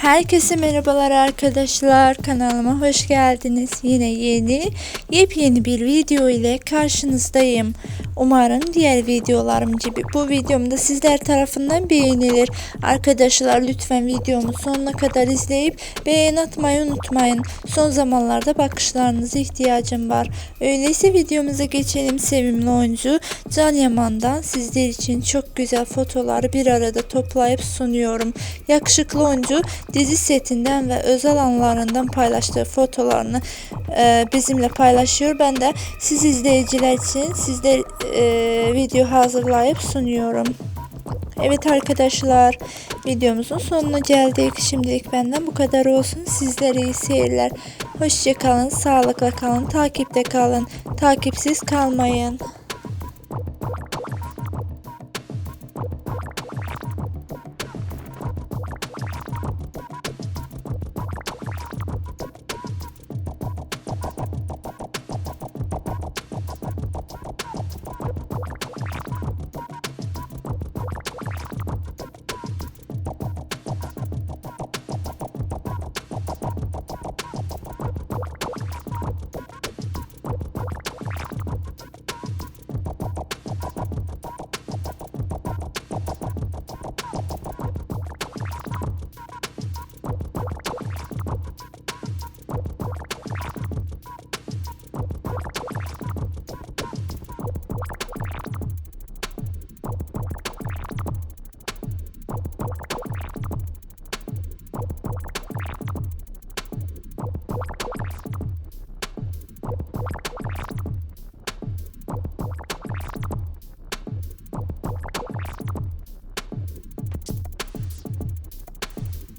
Herkese merhabalar arkadaşlar kanalıma hoş geldiniz. Yine yeni yepyeni bir video ile karşınızdayım. Umarım diğer videolarım gibi bu videom da sizler tarafından beğenilir. Arkadaşlar lütfen videomu sonuna kadar izleyip beğen atmayı unutmayın. Son zamanlarda bakışlarınıza ihtiyacım var. Öyleyse videomuza geçelim. Sevimli oyuncu Can Yaman'dan sizler için çok güzel fotoları bir arada toplayıp sunuyorum. Yakışıklı oyuncu dizi setinden ve özel anlarından paylaştığı fotolarını e, bizimle paylaşıyor. Ben de siz izleyiciler için sizler e, video hazırlayıp sunuyorum. Evet arkadaşlar videomuzun sonuna geldik. Şimdilik benden bu kadar olsun. Sizlere iyi seyirler. Hoşçakalın, sağlıkla kalın, takipte kalın, takipsiz kalmayın.